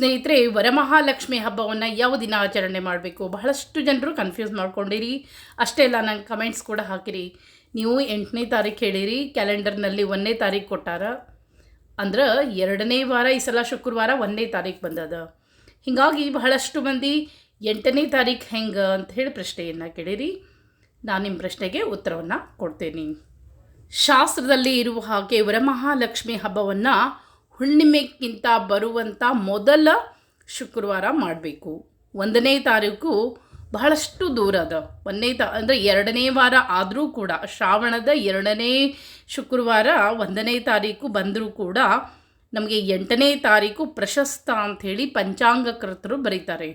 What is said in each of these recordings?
ಸ್ನೇಹಿತರೆ, ವರಮಹಾಲಕ್ಷ್ಮಿ ಹಬ್ಬವನ್ನು ಯಾವ ದಿನ ಆಚರಣೆ ಮಾಡಬೇಕು? ಬಹಳಷ್ಟು ಜನರು ಕನ್ಫ್ಯೂಸ್ ಮಾಡ್ಕೊಂಡಿರಿ. ಅಷ್ಟೇ ಅಲ್ಲ, ನಂಗೆ ಕಮೆಂಟ್ಸ್ ಕೂಡ ಹಾಕಿರಿ. ನೀವು ಎಂಟನೇ ತಾರೀಕು ಹೇಳಿರಿ ಕ್ಯಾಲೆಂಡರ್ನಲ್ಲಿ ಒಂದನೇ ತಾರೀಕು ಕೊಟ್ಟಾರ. ಅಂದ್ರೆ ಎರಡನೇ ವಾರ, ಈ ಸಲ ಶುಕ್ರವಾರ ಒಂದನೇ ತಾರೀಕು ಬಂದದ. ಹೀಗಾಗಿ ಬಹಳಷ್ಟು ಮಂದಿ ಎಂಟನೇ ತಾರೀಕು ಹೆಂಗೆ ಅಂತ ಹೇಳಿ ಪ್ರಶ್ನೆಯನ್ನು ಕೇಳಿರಿ. ನಾನು ನಿಮ್ಮ ಪ್ರಶ್ನೆಗೆ ಉತ್ತರವನ್ನು ಕೊಡ್ತೇನೆ. ಶಾಸ್ತ್ರದಲ್ಲಿ ಇರುವ ಹಾಗೆ ವರಮಹಾಲಕ್ಷ್ಮಿ ಹಬ್ಬವನ್ನು ಹುಣ್ಣಿಮೆಗಿಂತ ಬರುವಂಥ ಮೊದಲ ಶುಕ್ರವಾರ ಮಾಡಬೇಕು. ಒಂದನೇ ತಾರೀಕು ಬಹಳಷ್ಟು ದೂರ ಅದ. ಒಂದನೇ ತ ಅಂದರೆ ಎರಡನೇ ವಾರ ಆದರೂ ಕೂಡ, ಶ್ರಾವಣದ ಎರಡನೇ ಶುಕ್ರವಾರ ಒಂದನೇ ತಾರೀಕು ಬಂದರೂ ಕೂಡ ನಮಗೆ ಎಂಟನೇ ತಾರೀಕು ಪ್ರಶಸ್ತ ಅಂಥೇಳಿ ಪಂಚಾಂಗಕರ್ತರು ಬರೀತಾರೆ.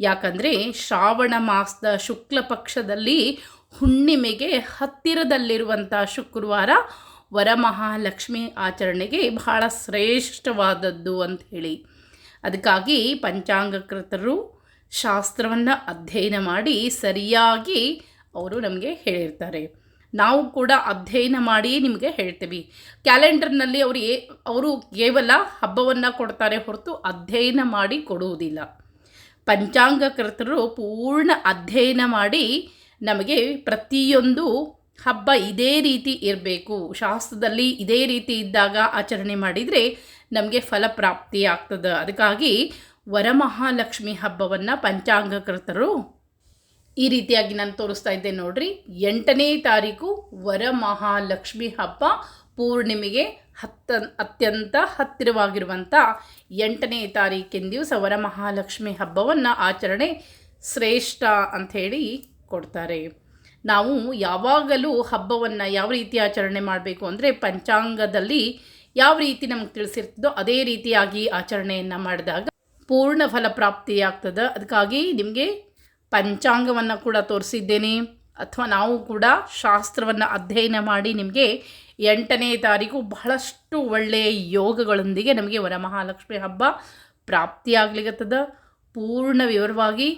ಯಾಕಂದರೆ ಶ್ರಾವಣ ಮಾಸದ ಶುಕ್ಲ ಪಕ್ಷದಲ್ಲಿ ಹುಣ್ಣಿಮೆಗೆ ಹತ್ತಿರದಲ್ಲಿರುವಂಥ ಶುಕ್ರವಾರ ವರಮಹಾಲಕ್ಷ್ಮಿ ಆಚರಣೆಗೆ ಬಹಳ ಶ್ರೇಷ್ಠವಾದದ್ದು ಅಂತ ಹೇಳಿ. ಅದಕ್ಕಾಗಿ ಪಂಚಾಂಗಕೃತರು ಶಾಸ್ತ್ರವನ್ನು ಅಧ್ಯಯನ ಮಾಡಿ ಸರಿಯಾಗಿ ಅವರು ನಮಗೆ ಹೇಳಿರ್ತಾರೆ. ನಾವು ಕೂಡ ಅಧ್ಯಯನ ಮಾಡಿ ನಿಮಗೆ ಹೇಳ್ತೀವಿ. ಕ್ಯಾಲೆಂಡರ್ನಲ್ಲಿ ಅವರು ಏ ಅವರು ಕೇವಲ ಹಬ್ಬವನ್ನು ಕೊಡ್ತಾರೆ ಹೊರತು ಅಧ್ಯಯನ ಮಾಡಿ ಕೊಡುವುದಿಲ್ಲ. ಪಂಚಾಂಗಕರ್ತರು ಪೂರ್ಣ ಅಧ್ಯಯನ ಮಾಡಿ ನಮಗೆ ಪ್ರತಿಯೊಂದು ಹಬ್ಬ ಇದೇ ರೀತಿ ಇರಬೇಕು. ಶಾಸ್ತ್ರದಲ್ಲಿ ಇದೇ ರೀತಿ ಇದ್ದಾಗ ಆಚರಣೆ ಮಾಡಿದರೆ ನಮಗೆ ಫಲಪ್ರಾಪ್ತಿ ಆಗ್ತದೆ. ಅದಕ್ಕಾಗಿ ವರಮಹಾಲಕ್ಷ್ಮಿ ಹಬ್ಬವನ್ನು ಪಂಚಾಂಗಕೃತರು ಈ ರೀತಿಯಾಗಿ ನಾನು ತೋರಿಸ್ತಾ ಇದ್ದೆ ನೋಡ್ರಿ. ಎಂಟನೇ ತಾರೀಕು ವರಮಹಾಲಕ್ಷ್ಮಿ ಹಬ್ಬ ಪೂರ್ಣಿಮೆಗೆ ಹತ್ತ, ಅತ್ಯಂತ ಹತ್ತಿರವಾಗಿರುವಂಥ ಎಂಟನೇ ತಾರೀಕಿನ ದಿವಸ ವರಮಹಾಲಕ್ಷ್ಮಿ ಹಬ್ಬವನ್ನು ಆಚರಣೆ ಶ್ರೇಷ್ಠ ಅಂಥೇಳಿ ಕೊಡ್ತಾರೆ. ನಾವು ಯಾವಾಗಲೂ ಹಬ್ಬವನ್ನು ಯಾವ ರೀತಿ ಆಚರಣೆ ಮಾಡಬೇಕು ಅಂದರೆ ಪಂಚಾಂಗದಲ್ಲಿ ಯಾವ ರೀತಿ ನಮಗೆ ತಿಳಿಸಿರ್ತದೋ ಅದೇ ರೀತಿಯಾಗಿ ಆಚರಣೆಯನ್ನು ಮಾಡಿದಾಗ ಪೂರ್ಣ ಫಲಪ್ರಾಪ್ತಿಯಾಗ್ತದೆ ಅದಕ್ಕಾಗಿ ನಿಮಗೆ ಪಂಚಾಂಗವನ್ನು ಕೂಡ ತೋರಿಸಿದ್ದೇನೆ. ಅಥವಾ ನಾವು ಕೂಡ ಶಾಸ್ತ್ರವನ್ನು ಅಧ್ಯಯನ ಮಾಡಿ ನಿಮಗೆ ಎಂಟನೇ ತಾರೀಕು ಬಹಳಷ್ಟು ಒಳ್ಳೆಯ ಯೋಗಗಳೊಂದಿಗೆ ನಮಗೆ ವರಮಹಾಲಕ್ಷ್ಮಿ ಹಬ್ಬ ಪ್ರಾಪ್ತಿಯಾಗ್ಲಿಕ್ಕತ್ತದ ಪೂರ್ಣ ವಿವರವಾಗಿ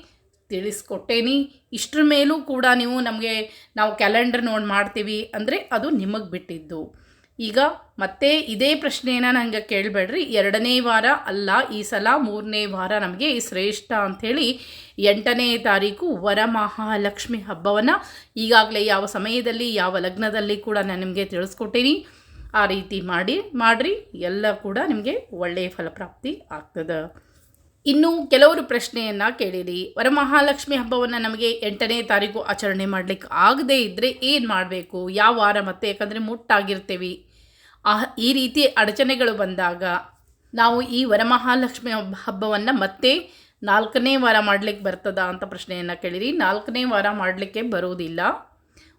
ತಿಳಿಸ್ಕೊಟ್ಟೇನಿ. ಇಷ್ಟರ ಮೇಲೂ ಕೂಡ ನೀವು ನಮಗೆ ನಾವು ಕ್ಯಾಲೆಂಡರ್ ನೋಡಿ ಮಾಡ್ತೀವಿ ಅಂದರೆ ಅದು ನಿಮಗೆ ಬಿಟ್ಟಿದ್ದು. ಈಗ ಮತ್ತೆ ಇದೇ ಪ್ರಶ್ನೆಯನ್ನು ನನಗೆ ಕೇಳಬೇಡ್ರಿ. ಎರಡನೇ ವಾರ ಅಲ್ಲ, ಈ ಸಲ ಮೂರನೇ ವಾರ ನಮಗೆ ಶ್ರೇಷ್ಠ ಅಂಥೇಳಿ ಎಂಟನೇ ತಾರೀಕು ವರಮಹಾಲಕ್ಷ್ಮಿ ಹಬ್ಬವನ್ನು ಈಗಾಗಲೇ ಯಾವ ಸಮಯದಲ್ಲಿ, ಯಾವ ಲಗ್ನದಲ್ಲಿ ಕೂಡ ನಾನು ನಿಮಗೆ ತಿಳಿಸ್ಕೊಟ್ಟೀನಿ. ಆ ರೀತಿ ಮಾಡಿ, ಮಾಡಿರಿ. ಎಲ್ಲ ಕೂಡ ನಿಮಗೆ ಒಳ್ಳೆಯ ಫಲಪ್ರಾಪ್ತಿ ಆಗ್ತದೆ. ಇನ್ನು ಕೆಲವರು ಪ್ರಶ್ನೆಯನ್ನು ಕೇಳಿರಿ. ವರಮಹಾಲಕ್ಷ್ಮಿ ಹಬ್ಬವನ್ನು ನಮಗೆ ಎಂಟನೇ ತಾರೀಕು ಆಚರಣೆ ಮಾಡಲಿಕ್ಕೆ ಆಗದೇ ಇದ್ದರೆ ಏನು ಮಾಡಬೇಕು? ಯಾವ ವಾರ ಮತ್ತೆ? ಯಾಕಂದರೆ ಮುಟ್ಟಾಗಿರ್ತೀವಿ. ಆ, ಈ ರೀತಿ ಅಡಚಣೆಗಳು ಬಂದಾಗ ನಾವು ಈ ವರಮಹಾಲಕ್ಷ್ಮಿ ಹಬ್ಬ ಹಬ್ಬವನ್ನು ಮತ್ತೆ ನಾಲ್ಕನೇ ವಾರ ಮಾಡಲಿಕ್ಕೆ ಬರ್ತದ ಅಂತ ಪ್ರಶ್ನೆಯನ್ನು ಕೇಳಿರಿ. ನಾಲ್ಕನೇ ವಾರ ಮಾಡಲಿಕ್ಕೆ ಬರೋದಿಲ್ಲ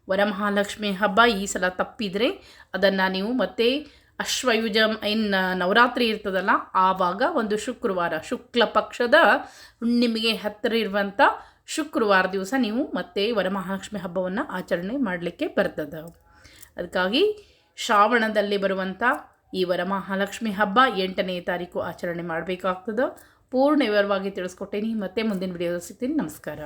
ವರಮಹಾಲಕ್ಷ್ಮಿ ಹಬ್ಬ ಈ ಸಲ ತಪ್ಪಿದರೆ ಅದನ್ನು ನೀವು ಮತ್ತೆ ಅಶ್ವಯುಜಂ ಏನು ನವರಾತ್ರಿ ಇರ್ತದಲ್ಲ, ಆವಾಗ ಒಂದು ಶುಕ್ರವಾರ, ಶುಕ್ಲ ಪಕ್ಷದ ಹುಣ್ಣಿಮೆಗೆ ಹತ್ತಿರ ಇರುವಂಥ ಶುಕ್ರವಾರ ದಿವಸ ನೀವು ಮತ್ತೆ ವರಮಹಾಲಕ್ಷ್ಮಿ ಹಬ್ಬವನ್ನು ಆಚರಣೆ ಮಾಡಲಿಕ್ಕೆ ಬರ್ತದೆ. ಅದಕ್ಕಾಗಿ ಶ್ರಾವಣದಲ್ಲಿ ಬರುವಂಥ ಈ ವರಮಹಾಲಕ್ಷ್ಮಿ ಹಬ್ಬ ಎಂಟನೇ ತಾರೀಕು ಆಚರಣೆ ಮಾಡಬೇಕಾಗ್ತದೆ. ಪೂರ್ಣ ವಿವರವಾಗಿ ತಿಳಿಸ್ಕೊಟ್ಟೇನಿ. ಮತ್ತೆ ಮುಂದಿನ ವಿಡಿಯೋದಲ್ಲಿ ಸಿಗ್ತೀನಿ. ನಮಸ್ಕಾರ.